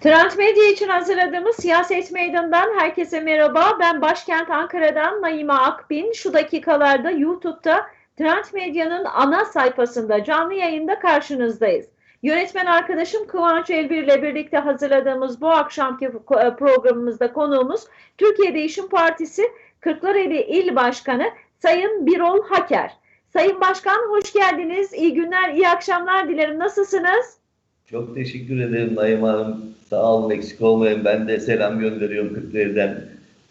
Trend Medya için hazırladığımız Siyaset Meydanı'ndan herkese merhaba. Ben başkent Ankara'dan Naime Akbin. Şu dakikalarda YouTube'da Trend Medya'nın ana sayfasında canlı yayında karşınızdayız. Yönetmen arkadaşım Kıvanç Elbir ile birlikte hazırladığımız bu akşamki ko- programımızda konuğumuz Türkiye Değişim Partisi Kırklareli İl Başkanı Sayın Birol Haker. Sayın Başkan hoş geldiniz. İyi günler, iyi akşamlar dilerim. Nasılsınız? Çok teşekkür ederim Naim Hanım. Sağ olun eksik olmayın. Ben de selam gönderiyorum Kırklareli'den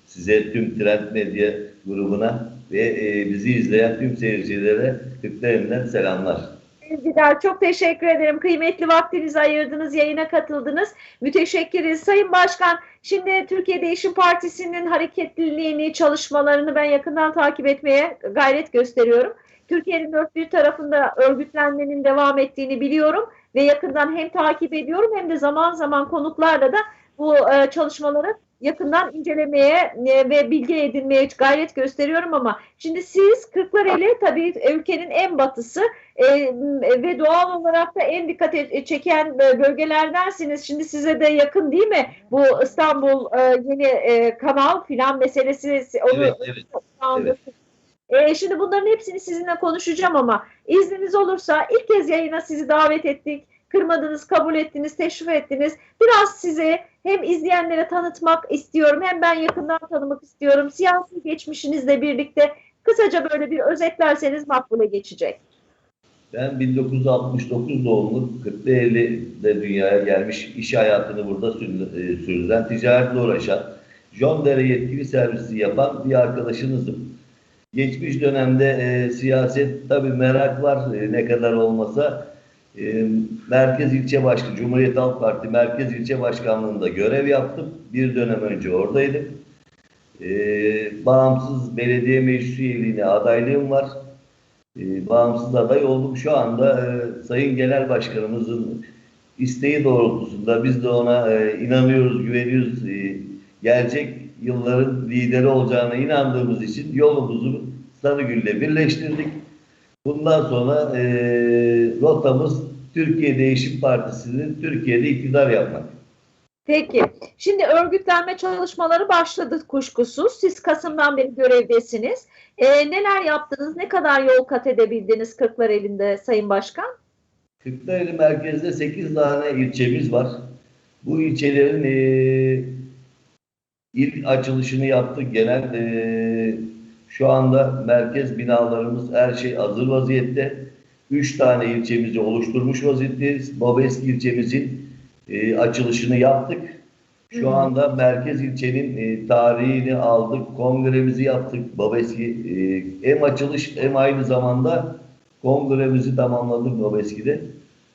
size tüm Trend Medya grubuna ve e, bizi izleyen tüm seyircilere Kırklareli'den selamlar. Sevgiler, çok teşekkür ederim. Kıymetli vaktinizi ayırdınız, yayına katıldınız. Müteşekkiriz. Sayın Başkan, şimdi Türkiye Değişim Partisi'nin hareketliliğini, çalışmalarını ben yakından takip etmeye gayret gösteriyorum. Türkiye'nin dört bir tarafında örgütlenmenin devam ettiğini biliyorum ve yakından hem takip ediyorum hem de zaman zaman konuklarla da bu e, çalışmaları yakından incelemeye e, ve bilgi edinmeye gayret gösteriyorum ama şimdi siz Kırklareli tabii ülkenin en batısı e, ve doğal olarak da en dikkat e- çeken bölgelerdensiniz. Şimdi size de yakın değil mi? Bu İstanbul e, yeni e, kanal filan meselesi. Onu, Evet, evet. evet. E, şimdi bunların hepsini sizinle konuşacağım ama izniniz olursa ilk kez yayına sizi davet ettik. Kırmadınız, kabul ettiniz, teşrif ettiniz. Biraz sizi hem izleyenlere tanıtmak istiyorum hem ben yakından tanımak istiyorum. Siyasi geçmişinizle birlikte kısaca böyle bir özetlerseniz makbule geçecek. Ben 1969 doğumlu Kırklareli'de dünyaya gelmiş iş hayatını burada e, sürdüren, ticaretle uğraşan, John Deere yetkili servisi yapan bir arkadaşınızım. Geçmiş dönemde e, siyaset tabii merak var e, ne kadar olmasa. E, Merkez İlçe Başkanı, Cumhuriyet Halk Parti Merkez İlçe Başkanlığı'nda görev yaptım. Bir dönem önce oradaydım. E, bağımsız belediye meclis üyeliğine adaylığım var. E, bağımsız aday oldum. Şu anda e, Sayın Genel Başkanımızın isteği doğrultusunda biz de ona e, inanıyoruz, güveniyoruz. E, gelecek yılların lideri olacağına inandığımız için yolumuzu Sarıgül'le birleştirdik. Bundan sonra e, rotamız Türkiye Değişim Partisi'nin Türkiye'de iktidar yapmak. Peki. Şimdi örgütlenme çalışmaları başladı kuşkusuz. Siz Kasım'dan beri görevdesiniz. E, neler yaptınız? Ne kadar yol kat edebildiniz Kırklareli'nde Sayın Başkan? Kırklareli merkezde 8 tane ilçemiz var. Bu ilçelerin e, ilk açılışını yaptık. Genel e, şu anda merkez binalarımız her şey hazır vaziyette. 3 tane ilçemizi oluşturmuş vaziyetteyiz. Babeski ilçemizin e, açılışını yaptık. Şu anda merkez ilçenin e, tarihini aldık, kongremizi yaptık. Babeski e, hem açılış hem aynı zamanda kongremizi tamamladık Babeski'de.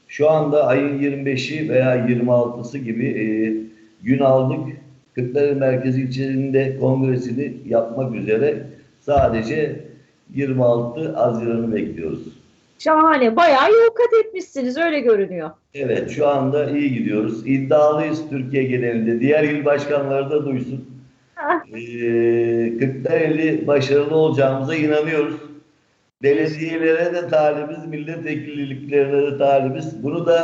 Şu anda ayın 25'i veya 26'sı gibi e, gün aldık. Kırklareli Merkez ilçelerinde kongresini yapmak üzere sadece 26 Haziran'ı bekliyoruz. Şahane. Bayağı yol kat etmişsiniz. Öyle görünüyor. Evet şu anda iyi gidiyoruz. İddialıyız Türkiye genelinde. Diğer il başkanları da duysun. Ah. Ee, Kırklareli başarılı olacağımıza inanıyoruz. Belediyelere de talibiz, milletvekilliklerine de talibiz. Bunu da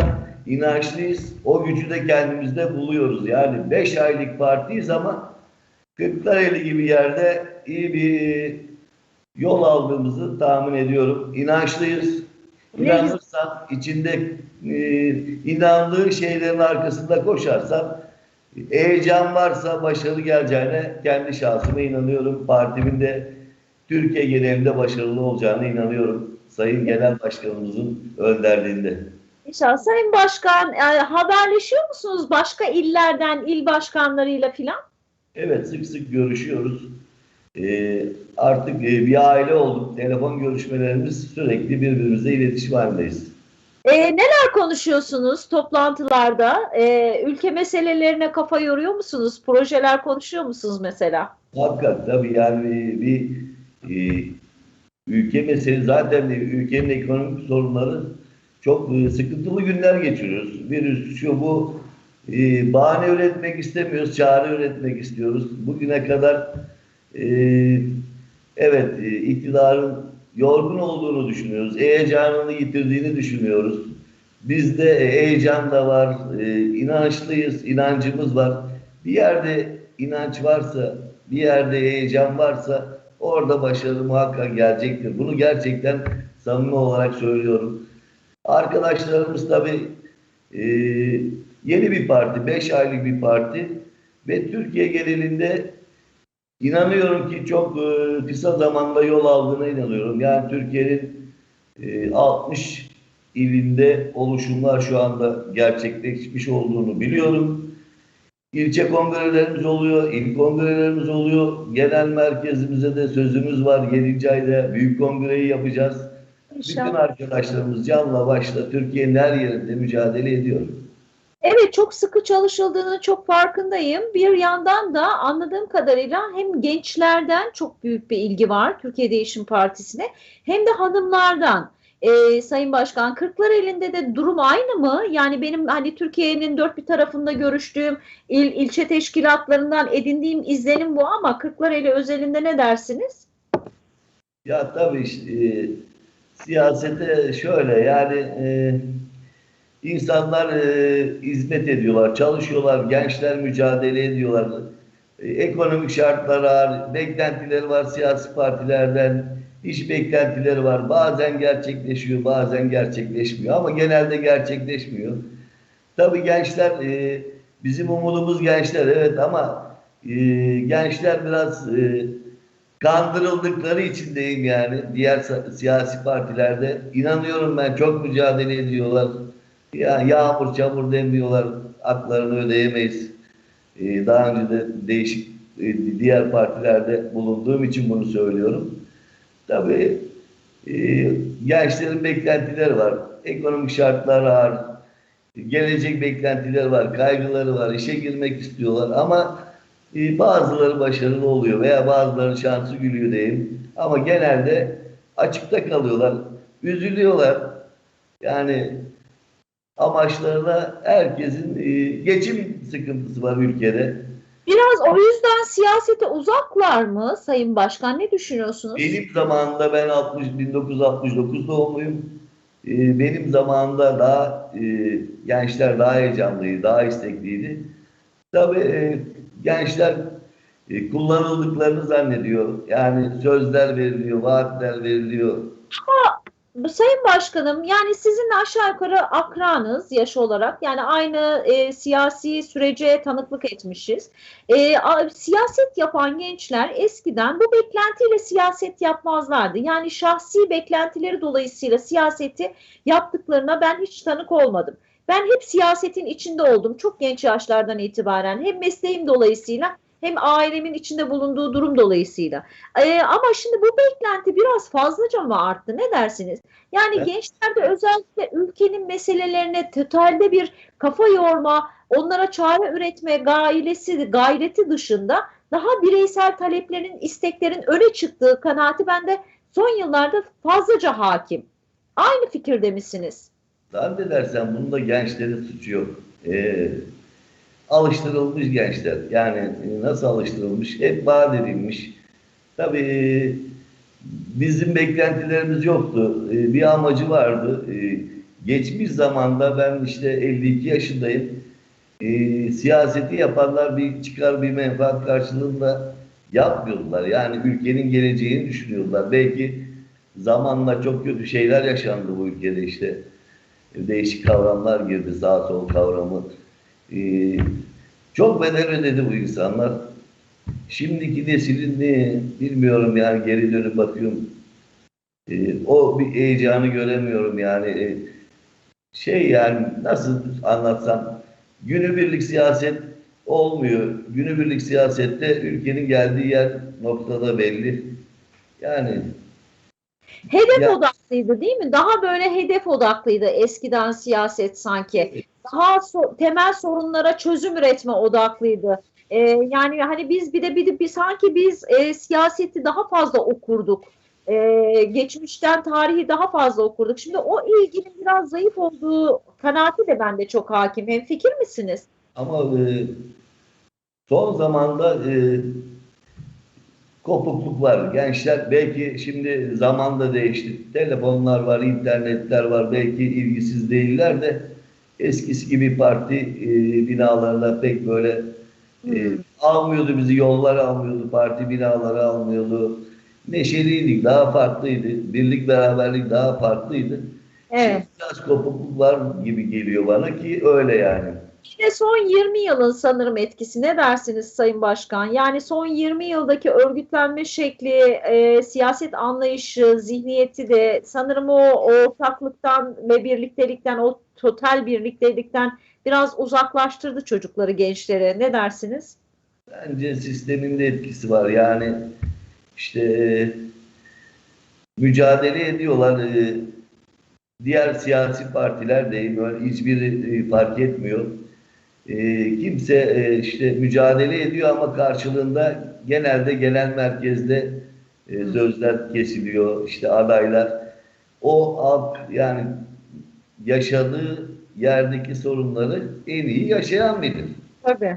inançlıyız. O gücü de kendimizde buluyoruz. Yani 5 aylık partiyiz ama Kırklareli gibi yerde iyi bir yol aldığımızı tahmin ediyorum. İnançlıyız. Ne İnanırsan, içinde e, inandığı şeylerin arkasında koşarsan, heyecan varsa başarı geleceğine kendi şahsıma inanıyorum. Partimin de Türkiye genelinde başarılı olacağına inanıyorum. Sayın Genel Başkanımızın önderliğinde. İnşallah. Sayın Başkan e, haberleşiyor musunuz başka illerden il başkanlarıyla filan? Evet sık sık görüşüyoruz. Ee, artık e, bir aile olduk. Telefon görüşmelerimiz sürekli birbirimizle iletişim halindeyiz. E, neler konuşuyorsunuz toplantılarda? E, ülke meselelerine kafa yoruyor musunuz? Projeler konuşuyor musunuz mesela? Muhakkak tabii yani bir e, ülke meselesi zaten ülkenin ekonomik sorunları çok sıkıntılı günler geçiriyoruz. Virüs şu bu e, bahane üretmek istemiyoruz, çare üretmek istiyoruz. Bugüne kadar e, evet e, iktidarın yorgun olduğunu düşünüyoruz. Heyecanını yitirdiğini düşünüyoruz. Bizde e, heyecan da var, inançlıyız, inancımız var. Bir yerde inanç varsa, bir yerde heyecan varsa orada başarı muhakkak gelecektir. Bunu gerçekten samimi olarak söylüyorum. Arkadaşlarımız tabii e, yeni bir parti, 5 aylık bir parti ve Türkiye genelinde inanıyorum ki çok e, kısa zamanda yol aldığına inanıyorum. Yani Türkiye'nin e, 60 ilinde oluşumlar şu anda gerçekleşmiş olduğunu biliyorum. İlçe kongrelerimiz oluyor, il kongrelerimiz oluyor. Genel merkezimize de sözümüz var. 7. ayda büyük kongreyi yapacağız. Bütün arkadaşlarımız canla başla Türkiye'nin her yerinde mücadele ediyor. Evet çok sıkı çalışıldığını çok farkındayım. Bir yandan da anladığım kadarıyla hem gençlerden çok büyük bir ilgi var Türkiye Değişim Partisi'ne hem de hanımlardan. Ee, Sayın Başkan Kırklareli'nde de durum aynı mı? Yani benim hani Türkiye'nin dört bir tarafında görüştüğüm il, ilçe teşkilatlarından edindiğim izlenim bu ama Kırklareli özelinde ne dersiniz? Ya tabii işte, e, siyasete şöyle yani e, insanlar e, hizmet ediyorlar, çalışıyorlar, gençler mücadele ediyorlar. E, ekonomik şartlar var, beklentileri var siyasi partilerden, iş beklentileri var. Bazen gerçekleşiyor, bazen gerçekleşmiyor ama genelde gerçekleşmiyor. Tabii gençler, e, bizim umudumuz gençler evet ama e, gençler biraz e, kandırıldıkları için diyeyim yani diğer siyasi partilerde inanıyorum ben çok mücadele ediyorlar. Ya yağmur çamur demiyorlar. Haklarını ödeyemeyiz. Ee, daha önce de değişik e, diğer partilerde bulunduğum için bunu söylüyorum. Tabii e, gençlerin beklentileri var. Ekonomik şartlar var. Gelecek beklentileri var. Kaygıları var. işe girmek istiyorlar ama e, bazıları başarılı oluyor veya bazılarının şansı gülüyor diyeyim. Ama genelde açıkta kalıyorlar. Üzülüyorlar. Yani amaçlarına herkesin e, geçim sıkıntısı var ülkede. Biraz o yüzden siyasete uzaklar mı Sayın Başkan? Ne düşünüyorsunuz? Benim zamanımda ben 60 1969 doğumluyum. E, benim zamanımda daha e, gençler daha heyecanlıydı, daha istekliydi. Tabii e, gençler e, kullanıldıklarını zannediyor. Yani sözler veriliyor, vaatler veriliyor. Sayın Başkanım, yani sizinle aşağı yukarı akranız yaş olarak. Yani aynı e, siyasi sürece tanıklık etmişiz. E, a- siyaset yapan gençler eskiden bu beklentiyle siyaset yapmazlardı. Yani şahsi beklentileri dolayısıyla siyaseti yaptıklarına ben hiç tanık olmadım. Ben hep siyasetin içinde oldum çok genç yaşlardan itibaren. Hem mesleğim dolayısıyla hem ailemin içinde bulunduğu durum dolayısıyla. E, ama şimdi bu beklenti biraz fazlaca mı arttı? Ne dersiniz? Yani Evet. gençlerde özellikle ülkenin meselelerine totalde bir kafa yorma, onlara çare üretme gailesi, gayreti dışında daha bireysel taleplerin, isteklerin öne çıktığı kanaati bende son yıllarda fazlaca hakim. Aynı fikirde misiniz? Zannedersem bunda gençlerin suçu yok. Ee, alıştırılmış gençler. Yani e, nasıl alıştırılmış? Hep vaat edilmiş. Tabii e, bizim beklentilerimiz yoktu. E, bir amacı vardı. E, geçmiş zamanda ben işte 52 yaşındayım. E, siyaseti yapanlar bir çıkar bir menfaat karşılığında yapmıyordular. Yani ülkenin geleceğini düşünüyorlar. Belki zamanla çok kötü şeyler yaşandı bu ülkede işte değişik kavramlar girdi, sağ sol kavramı. Ee, çok bedel ödedi bu insanlar. Şimdiki neslin ne bilmiyorum yani geri dönüp bakıyorum. Ee, o bir heyecanı göremiyorum yani. Ee, şey yani nasıl anlatsam günübirlik siyaset olmuyor. Günübirlik siyasette ülkenin geldiği yer noktada belli. Yani Hedef Ya- odaklıydı değil mi? Daha böyle hedef odaklıydı eskiden siyaset sanki. Daha so- temel sorunlara çözüm üretme odaklıydı. Ee, yani hani biz bir de bir de bir sanki biz e, siyaseti daha fazla okurduk. Ee, geçmişten tarihi daha fazla okurduk. Şimdi o ilginin biraz zayıf olduğu kanaati de bende çok hakim. Hem fikir misiniz? Ama e, son zamanda e, kopukluk var. Gençler belki şimdi zaman da değişti. Telefonlar var, internetler var. Belki ilgisiz değiller de eskisi gibi parti e, binalarına pek böyle e, Hmm. almıyordu bizi. Yollara almıyordu. Parti binaları almıyordu. Neşeliydik. Daha farklıydı. Birlik beraberlik daha farklıydı. Evet. Şimdi biraz kopukluk var gibi geliyor bana ki öyle yani. Bir de son 20 yılın sanırım etkisi ne dersiniz Sayın Başkan? Yani son 20 yıldaki örgütlenme şekli, e, siyaset anlayışı, zihniyeti de sanırım o ortaklıktan ve birliktelikten, o total birliktelikten biraz uzaklaştırdı çocukları, gençleri. Ne dersiniz? Bence sistemin de etkisi var. Yani işte mücadele ediyorlar. E, diğer siyasi partiler de böyle hiçbiri e, fark etmiyor. E, kimse e, işte mücadele ediyor ama karşılığında genelde genel merkezde e, sözler kesiliyor. İşte adaylar o halk yani yaşadığı yerdeki sorunları en iyi yaşayan bilir. Tabii.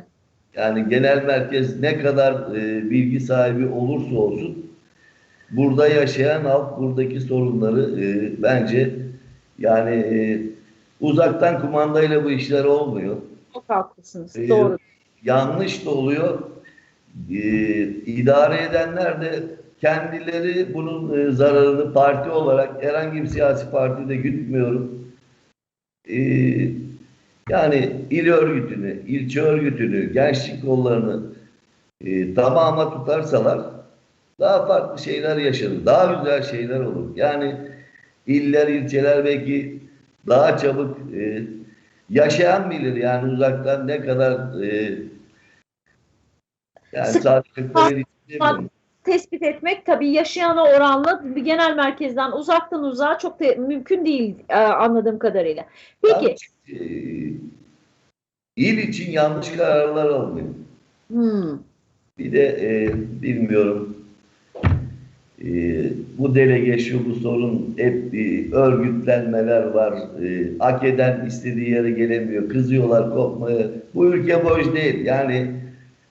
Yani genel merkez ne kadar e, bilgi sahibi olursa olsun burada yaşayan halk buradaki sorunları e, bence yani e, uzaktan kumandayla bu işler olmuyor. Çok haklısınız. E, Doğru. Yanlış da oluyor. E, idare edenler de kendileri bunun e, zararını parti olarak herhangi bir siyasi partide gütmüyorum. E, yani il örgütünü, ilçe örgütünü, gençlik kollarını e, tamama tutarsalar daha farklı şeyler yaşanır. Daha güzel şeyler olur. Yani iller, ilçeler belki daha çabuk e, yaşayan bilir. Yani uzaktan ne kadar e, yani Sık- sadece demiyorum. Tespit etmek tabii yaşayana oranla bir genel merkezden uzaktan uzağa çok da mümkün değil e, anladığım kadarıyla. Peki. e, il için yanlış kararlar alınıyor. Hmm. Bir de e, bilmiyorum e, bu delege şu bu sorun hep e, örgütlenmeler var. E, hak eden istediği yere gelemiyor. Kızıyorlar kopmaya. Bu ülke boş değil. Yani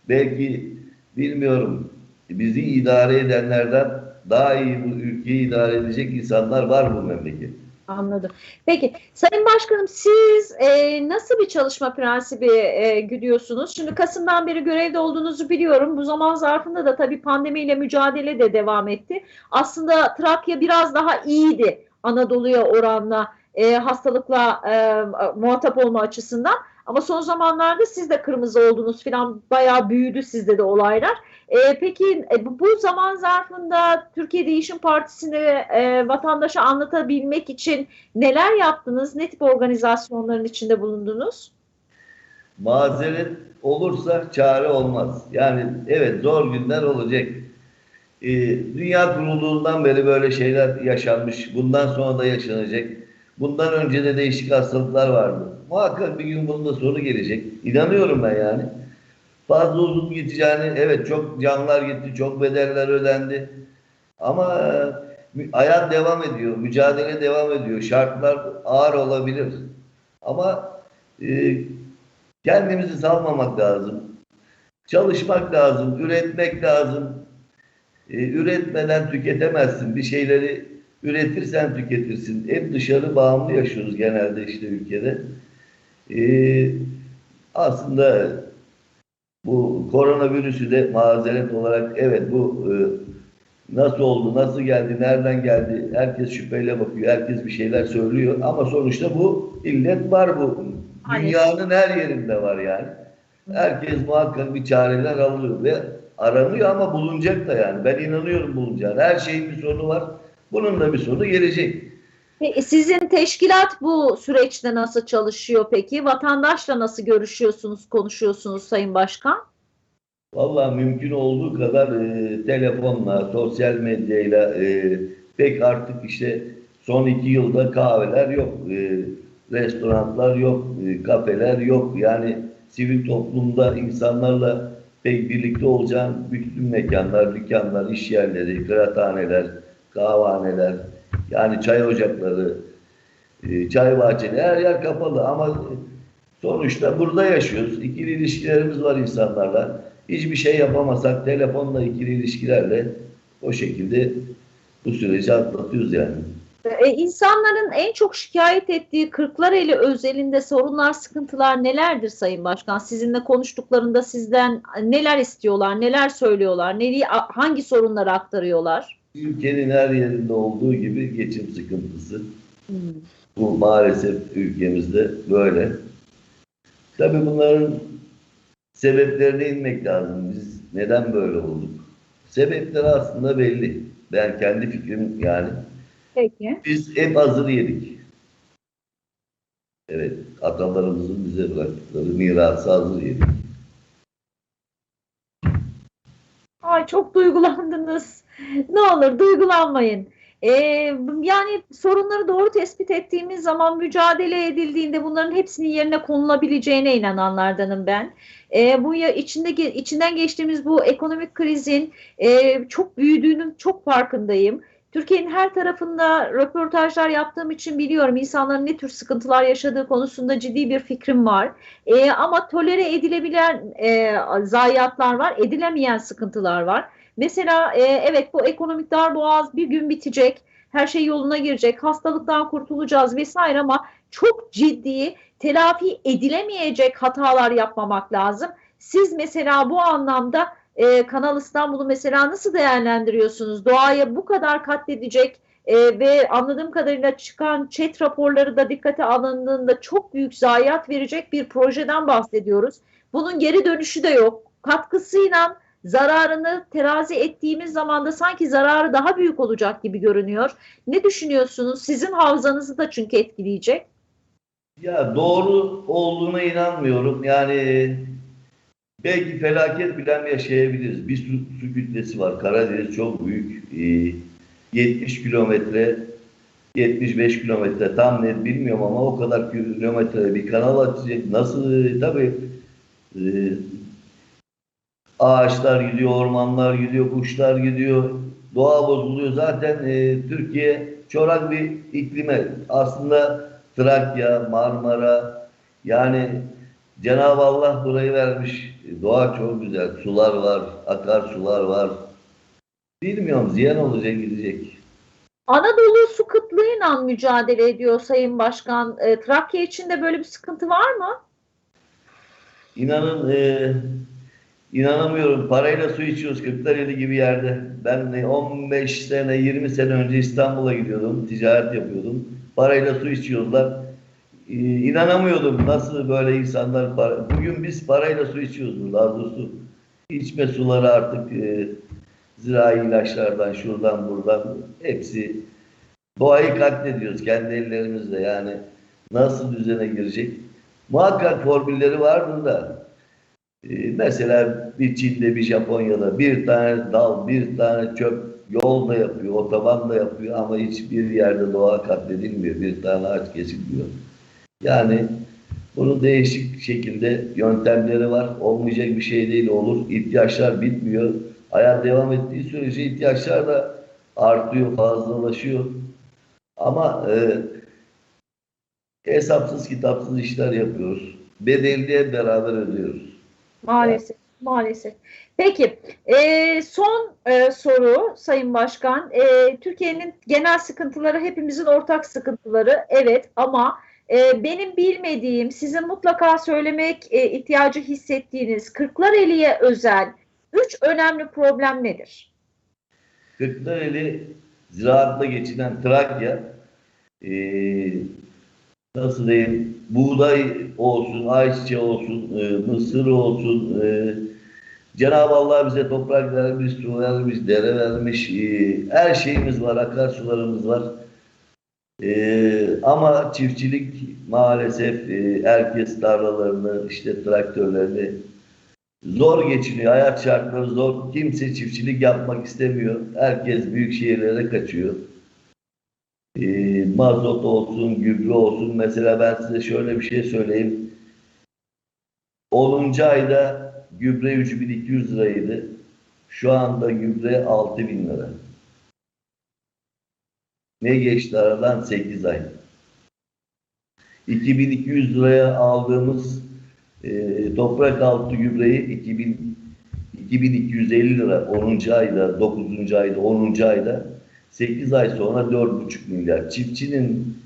belki bilmiyorum bizi idare edenlerden daha iyi bu ülkeyi idare edecek insanlar var bu memleket. Anladım. Peki Sayın Başkanım siz e, nasıl bir çalışma prensibi e, güdüyorsunuz? Şimdi Kasım'dan beri görevde olduğunuzu biliyorum. Bu zaman zarfında da tabii pandemiyle mücadele de devam etti. Aslında Trakya biraz daha iyiydi Anadolu'ya oranla e, hastalıkla e, muhatap olma açısından. Ama son zamanlarda siz de kırmızı oldunuz filan bayağı büyüdü sizde de olaylar. E, peki e, bu, zaman zarfında Türkiye Değişim Partisi'ni e, vatandaşa anlatabilmek için neler yaptınız? Ne tip organizasyonların içinde bulundunuz? Mazeret olursa çare olmaz. Yani evet zor günler olacak. Ee, dünya kurulduğundan beri böyle şeyler yaşanmış. Bundan sonra da yaşanacak. Bundan önce de değişik hastalıklar vardı. Muhakkak bir gün bunun da sonu gelecek. İnanıyorum ben yani. Fazla uzun gideceğini, evet çok canlar gitti, çok bedeller ödendi. Ama e, hayat devam ediyor, mücadele devam ediyor. Şartlar ağır olabilir. Ama e, kendimizi salmamak lazım. Çalışmak lazım, üretmek lazım. E, üretmeden tüketemezsin. Bir şeyleri üretirsen tüketirsin. Hep dışarı bağımlı yaşıyoruz genelde işte ülkede. E, aslında bu koronavirüsü de mazeret olarak evet bu e, nasıl oldu, nasıl geldi, nereden geldi herkes şüpheyle bakıyor, herkes bir şeyler söylüyor ama sonuçta bu illet var bu. Dünyanın her yerinde var yani. Herkes muhakkak bir çareler alıyor ve aranıyor ama bulunacak da yani. Ben inanıyorum bulunacağına. Her şeyin bir sonu var. Bunun da bir sonu gelecek. Sizin teşkilat bu süreçte nasıl çalışıyor peki? Vatandaşla nasıl görüşüyorsunuz, konuşuyorsunuz Sayın Başkan? Vallahi mümkün olduğu kadar e, telefonla, sosyal medyayla e, pek artık işte son iki yılda kahveler yok, e, restoranlar yok, e, kafeler yok. Yani sivil toplumda insanlarla pek birlikte olacağın bütün mekanlar, dükkanlar, iş yerleri, kıraathaneler, kahvaneler, yani çay ocakları, e, çay bahçeleri her yer kapalı ama sonuçta burada yaşıyoruz. İkili ilişkilerimiz var insanlarla. hiçbir şey yapamasak telefonla ikili ilişkilerle o şekilde bu süreci atlatıyoruz yani. E, insanların en çok şikayet ettiği Kırklareli özelinde sorunlar, sıkıntılar nelerdir Sayın Başkan? Sizinle konuştuklarında sizden neler istiyorlar, neler söylüyorlar, neyi, hangi sorunları aktarıyorlar? Ülkenin her yerinde olduğu gibi geçim sıkıntısı. Hmm. Bu maalesef ülkemizde böyle. Tabii bunların sebeplerine inmek lazım. Biz neden böyle olduk? Sebepleri aslında belli. Ben kendi fikrim yani. Peki. Biz hep hazır yedik. Evet, atalarımızın bize bıraktıkları mirası hazır yedik. Çok duygulandınız. Ne olur duygulanmayın. Ee, yani sorunları doğru tespit ettiğimiz zaman mücadele edildiğinde bunların hepsinin yerine konulabileceğine inananlardanım ben. Ee, bu ya içinde içinden geçtiğimiz bu ekonomik krizin e, çok büyüdüğünün çok farkındayım. Türkiye'nin her tarafında röportajlar yaptığım için biliyorum insanların ne tür sıkıntılar yaşadığı konusunda ciddi bir fikrim var. E, ama tolere edilebilen e, zayiatlar var, edilemeyen sıkıntılar var. Mesela e, evet bu ekonomik darboğaz bir gün bitecek, her şey yoluna girecek, hastalıktan kurtulacağız vesaire ama çok ciddi telafi edilemeyecek hatalar yapmamak lazım. Siz mesela bu anlamda e, Kanal İstanbul'u mesela nasıl değerlendiriyorsunuz? Doğaya bu kadar katledecek e, ve anladığım kadarıyla çıkan chat raporları da dikkate alındığında çok büyük zayiat verecek bir projeden bahsediyoruz. Bunun geri dönüşü de yok. Katkısıyla zararını terazi ettiğimiz zaman da sanki zararı daha büyük olacak gibi görünüyor. Ne düşünüyorsunuz? Sizin havzanızı da çünkü etkileyecek. Ya doğru olduğuna inanmıyorum. Yani belki felaket bilen yaşayabiliriz. Bir su, su kütlesi var. Karadeniz çok büyük. Ee, 70 kilometre 75 kilometre tam net bilmiyorum ama o kadar kilometre bir kanal açacak. Nasıl tabii e, ağaçlar gidiyor, ormanlar gidiyor, kuşlar gidiyor, doğa bozuluyor. Zaten e, Türkiye çorak bir iklime aslında Trakya, Marmara yani Cenab-ı Allah burayı vermiş. Doğa çok güzel. Sular var, akarsular var. Bilmiyorum ziyan olacak gidecek. Anadolu su kıtlığıyla mücadele ediyor Sayın Başkan. E, Trakya için de böyle bir sıkıntı var mı? İnanın e, inanamıyorum. Parayla su içiyoruz Kırklareli gibi yerde. Ben 15 sene 20 sene önce İstanbul'a gidiyordum. Ticaret yapıyordum. Parayla su içiyorlar. Ee, inanamıyordum nasıl böyle insanlar para... Bugün biz parayla su içiyoruz burada az su. İçme suları artık e, zirai ilaçlardan şuradan buradan hepsi doğayı katlediyoruz kendi ellerimizle yani nasıl düzene girecek? Muhakkak formülleri vardır da e, mesela bir Çin'de bir Japonya'da bir tane dal bir tane çöp yol da yapıyor, otoban da yapıyor ama hiçbir yerde doğa katledilmiyor. Bir tane ağaç kesilmiyor. Yani bunun değişik şekilde yöntemleri var. Olmayacak bir şey değil olur. İhtiyaçlar bitmiyor. Hayat devam ettiği sürece ihtiyaçlar da artıyor, fazlalaşıyor. Ama e, hesapsız kitapsız işler yapıyoruz. Bedelliye beraber ödüyoruz. Maalesef. Maalesef. Peki e, son e, soru Sayın Başkan. E, Türkiye'nin genel sıkıntıları hepimizin ortak sıkıntıları. Evet ama e, benim bilmediğim, sizin mutlaka söylemek e, ihtiyacı hissettiğiniz Kırklareli'ye özel üç önemli problem nedir? Kırklareli ziraatla geçinen Trakya e, nasıl diyeyim buğday olsun, ayçiçeği olsun, e, mısır olsun, e, Cenab-ı Allah bize toprak vermiş, su vermiş, dere vermiş, e, her şeyimiz var, akarsularımız var. E, ama çiftçilik maalesef e, herkes tarlalarını, işte traktörlerini zor geçiniyor. Hayat şartları zor. Kimse çiftçilik yapmak istemiyor. Herkes büyük şehirlere kaçıyor. E, mazot olsun, gübre olsun. Mesela ben size şöyle bir şey söyleyeyim. 10. ayda gübre 3200 liraydı. Şu anda gübre 6000 lira. Ne geçti aradan? 8 ay. 2200 liraya aldığımız e, toprak altı gübreyi 2250 lira 10. ayda, 9. ayda, 10. ayda 8 ay sonra 4,5 milyar. Çiftçinin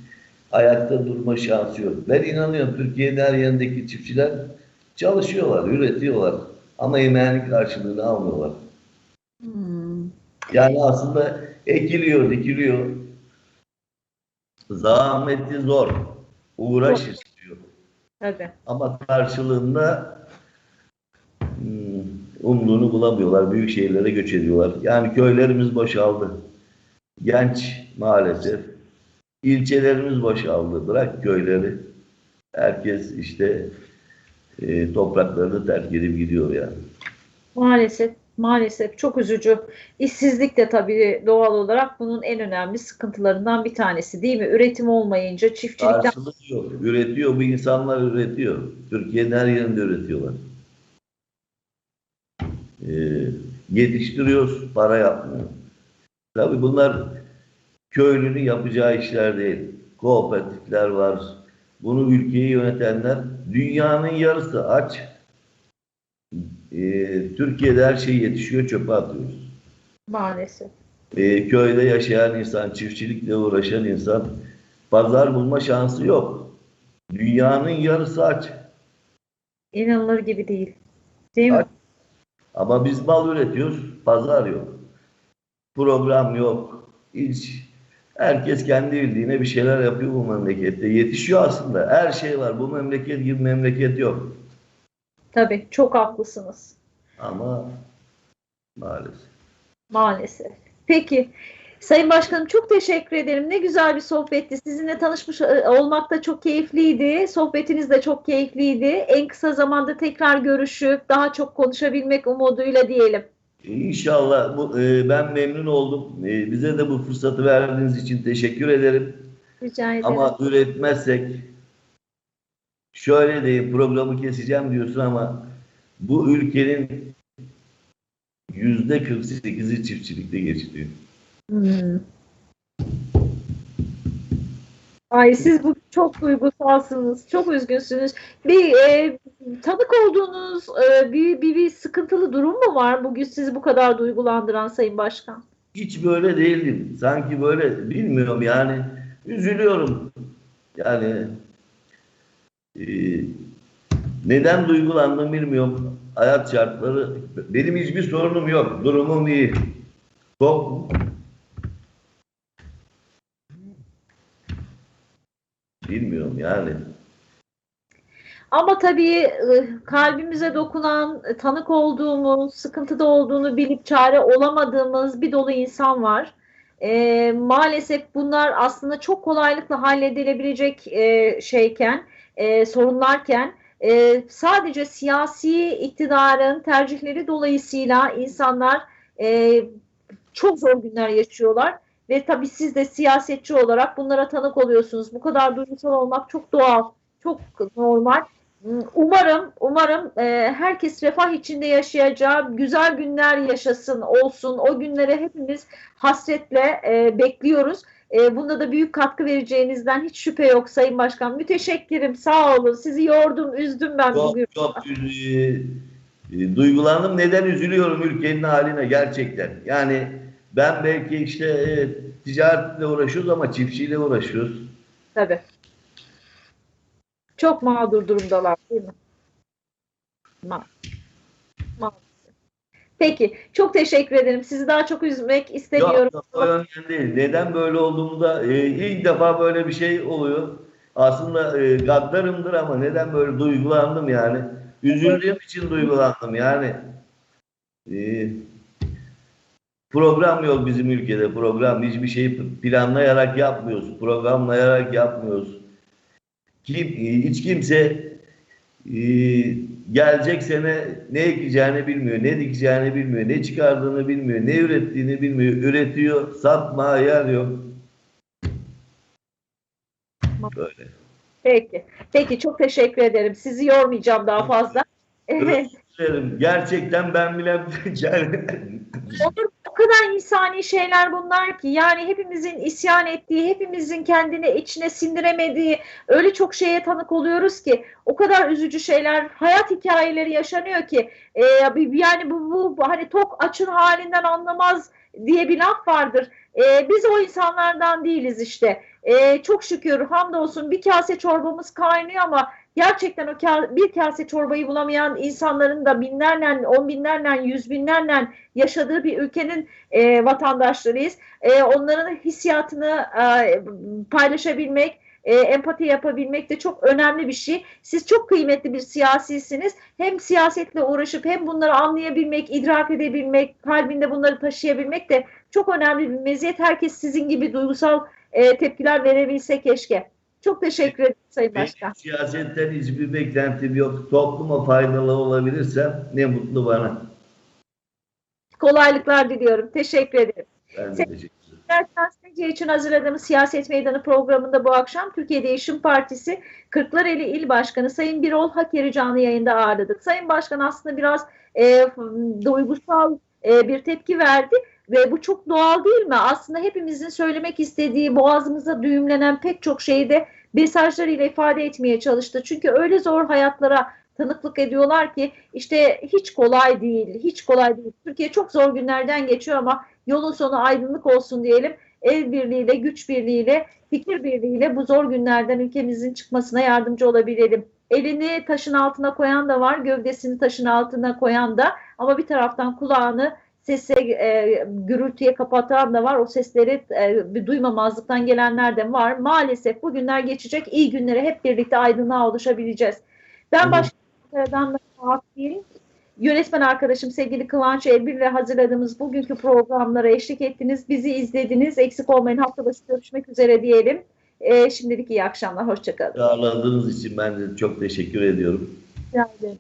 ayakta durma şansı yok. Ben inanıyorum Türkiye'nin her yerindeki çiftçiler çalışıyorlar, üretiyorlar. Ama emeğinin karşılığını almıyorlar. Hmm. Yani aslında ekiliyor, dikiliyor. Zahmeti zor. Uğraş Zor. istiyor. Tabii. Ama karşılığında hmm, umduğunu bulamıyorlar. Büyük şehirlere göç ediyorlar. Yani köylerimiz boşaldı. Genç maalesef. İlçelerimiz boşaldı. Bırak köyleri. Herkes işte e, topraklarını terk edip gidiyor yani. Maalesef, maalesef çok üzücü. İşsizlik de tabii doğal olarak bunun en önemli sıkıntılarından bir tanesi değil mi? Üretim olmayınca çiftçilikten Karşılığı yok. Üretiyor bu insanlar üretiyor. Türkiye'nin her yerinde üretiyorlar. Ee, yetiştiriyoruz, para yapmıyor. Tabii bunlar köylünün yapacağı işler değil. Kooperatifler var. Bunu ülkeyi yönetenler dünyanın yarısı aç. Ee, Türkiye'de her şey yetişiyor, çöpe atıyoruz. maalesef. Ee, köyde yaşayan insan, çiftçilikle uğraşan insan pazar bulma şansı yok. Dünyanın yarısı aç. İnanılır gibi değil. Değil mi? Aç. Ama biz mal üretiyoruz, pazar yok. Program yok. Hiç. Herkes kendi bildiğine bir şeyler yapıyor bu memlekette. Yetişiyor aslında. Her şey var. Bu memleket gibi memleket yok. Tabii çok haklısınız. Ama maalesef. Maalesef. Peki. Sayın Başkanım çok teşekkür ederim. Ne güzel bir sohbetti. Sizinle tanışmış e, olmak da çok keyifliydi. Sohbetiniz de çok keyifliydi. En kısa zamanda tekrar görüşüp daha çok konuşabilmek umuduyla diyelim. İnşallah bu, e, ben memnun oldum. E, bize de bu fırsatı verdiğiniz için teşekkür ederim. Rica ederim. Ama üretmezsek şöyle diyeyim programı keseceğim diyorsun ama bu ülkenin yüzde 48'i çiftçilikte geçiriyor. Hmm. Ay siz bu çok duygusalsınız, çok üzgünsünüz. Bir e, tanık olduğunuz e, bir, bir bir sıkıntılı durum mu var bugün sizi bu kadar duygulandıran Sayın Başkan? Hiç böyle değildim. Sanki böyle bilmiyorum yani üzülüyorum. Yani e, neden duygulandım bilmiyorum. Hayat şartları benim hiçbir sorunum yok. Durumum iyi. Çok bilmiyorum yani. Ama tabii e, kalbimize dokunan, e, tanık olduğumuz, sıkıntıda olduğunu bilip çare olamadığımız bir dolu insan var. E, maalesef bunlar aslında çok kolaylıkla halledilebilecek e, şeyken, e, sorunlarken e, sadece siyasi iktidarın tercihleri dolayısıyla insanlar e, çok zor günler yaşıyorlar. Ve tabii siz de siyasetçi olarak bunlara tanık oluyorsunuz. Bu kadar duygusal olmak çok doğal, çok normal. Umarım, umarım e, herkes refah içinde yaşayacağı güzel günler yaşasın, olsun. O günlere hepimiz hasretle e, bekliyoruz. E, bunda da büyük katkı vereceğinizden hiç şüphe yok Sayın Başkan. Müteşekkirim, sağ olun. Sizi yordum, üzdüm ben bugün. Çok çok e, duygulandım. Neden üzülüyorum ülkenin haline gerçekten. Yani ben belki işte e, ticaretle uğraşıyoruz ama çiftçiyle uğraşıyoruz. Tabii. Çok mağdur durumdalar değil mi? Ma maalesef. Peki, çok teşekkür ederim. Sizi daha çok üzmek istemiyorum. Yok, o yönden değil. Neden böyle olduğumu da e, ilk defa böyle bir şey oluyor. Aslında e, gaddarımdır ama neden böyle duygulandım yani. Üzüldüğüm için duygulandım yani. E, program yok bizim ülkede program. Hiçbir şeyi planlayarak yapmıyoruz. Programlayarak yapmıyoruz. Kim, hiç kimse e, gelecek sene ne ekeceğini bilmiyor, ne dikeceğini bilmiyor, ne çıkardığını bilmiyor, ne ürettiğini bilmiyor. Üretiyor, satma yer yok. Böyle. Peki. Peki, çok teşekkür ederim. Sizi yormayacağım daha fazla. Evet. Gerçekten ben bile yani Olur, kadar insani şeyler bunlar ki yani hepimizin isyan ettiği, hepimizin kendini içine sindiremediği öyle çok şeye tanık oluyoruz ki o kadar üzücü şeyler, hayat hikayeleri yaşanıyor ki e, yani bu, bu, bu hani tok açın halinden anlamaz diye bir laf vardır. E, biz o insanlardan değiliz işte. E, çok şükür hamdolsun bir kase çorbamız kaynıyor ama gerçekten o ka- bir kase çorbayı bulamayan insanların da binlerle, on binlerle, yüz binlerle yaşadığı bir ülkenin e, vatandaşlarıyız. E, onların hissiyatını e, paylaşabilmek, e, empati yapabilmek de çok önemli bir şey. Siz çok kıymetli bir siyasisiniz. Hem siyasetle uğraşıp hem bunları anlayabilmek, idrak edebilmek, kalbinde bunları taşıyabilmek de çok önemli bir meziyet. Herkes sizin gibi duygusal e, tepkiler verebilse keşke. Çok teşekkür ederim Sayın Başkan. Benim siyasetten hiçbir beklentim yok. Topluma faydalı olabilirsem ne mutlu bana. Kolaylıklar diliyorum. Teşekkür ederim. Ben de teşekkür ederim. Gazeteci için hazırladığımız Siyaset Meydanı programında bu akşam Türkiye Değişim Partisi Kırklareli İl Başkanı Sayın Birol Hakeri canlı yayında ağırladık. Sayın Başkan aslında biraz e, duygusal e, bir tepki verdi ve bu çok doğal değil mi? Aslında hepimizin söylemek istediği boğazımıza düğümlenen pek çok şeyi de mesajlarıyla ifade etmeye çalıştı. Çünkü öyle zor hayatlara tanıklık ediyorlar ki işte hiç kolay değil, hiç kolay değil. Türkiye çok zor günlerden geçiyor ama yolun sonu aydınlık olsun diyelim. El birliğiyle, güç birliğiyle, fikir birliğiyle bu zor günlerden ülkemizin çıkmasına yardımcı olabilelim. Elini taşın altına koyan da var, gövdesini taşın altına koyan da ama bir taraftan kulağını sese, e, gürültüye kapatan da var. O sesleri e, bir duymamazlıktan gelenler de var. Maalesef bu günler geçecek. İyi günlere hep birlikte aydınlığa ulaşabileceğiz. Ben Hı. başkalarından da rahat değilim. Yönetmen arkadaşım sevgili Kıvanç Elbir ile hazırladığımız bugünkü programlara eşlik ettiniz. Bizi izlediniz. Eksik olmayın. Hafta başı görüşmek üzere diyelim. E, şimdilik iyi akşamlar. Hoşçakalın. Ağırladığınız için ben de çok teşekkür ediyorum. Rica ederim.